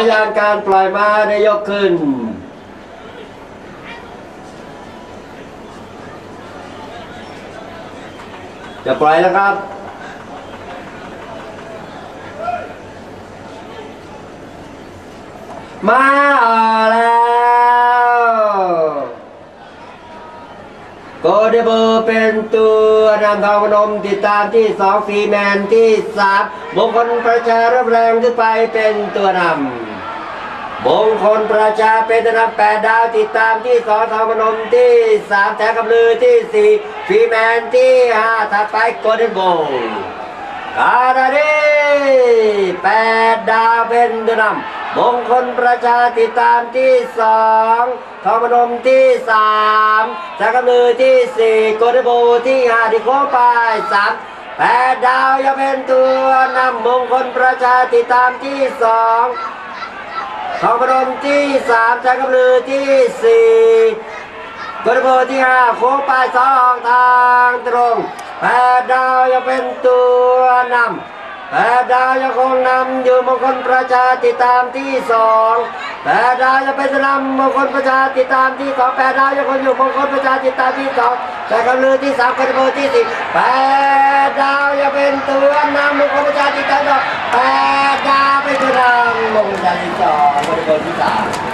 ทยานการปล่อยมาได้ยกขึ้น จะปล่อยแล้วครับมาแล้วโกเดเบอร์เป็นตัวนำทองพนมติดตามที่สองฟีแมนที่สามมงคลประชารับแรงขึ้นไปเป็นตัวนำ มงคลประชาเป็นตัวนำแปดดาวติดตามที่สองทองพนมที่สามแถวกับลือที่สี่ฟีแมนที่ห้าถัดไปโกเดโบกาดาดีแปดดาวเป็นตัวนำมงคลประชาติดตามที่สองทองพนมที่สามแถวกับลือที่สี่โกเดโบที่ห้าที่โค้งไปสามแปดดาวยังเป็นตัวนำมงคลประชาติดตามที่สอง ทองพนมที่สามจักรลือที่สี่กระโบที่ห้าโค้งปลายสองทางตรงแปดดาวยังเป็นตัวนำแปดดาวยังคงนำอยู่มงคลประชาติดตามที่สองแปดดาวยังเป็นตัวนำมงคลประชาติดตามที่สองแปดดาวยังคงอยู่มงคลประชาติดตามที่สองจักรลือที่สามกระโบที่สี่แปดดาวยังเป็นตัวนำมงคลประชาติดตามที่สองแปดดาวเป็นตัวนำมงคลประชาติดสอง กระโบที่สาม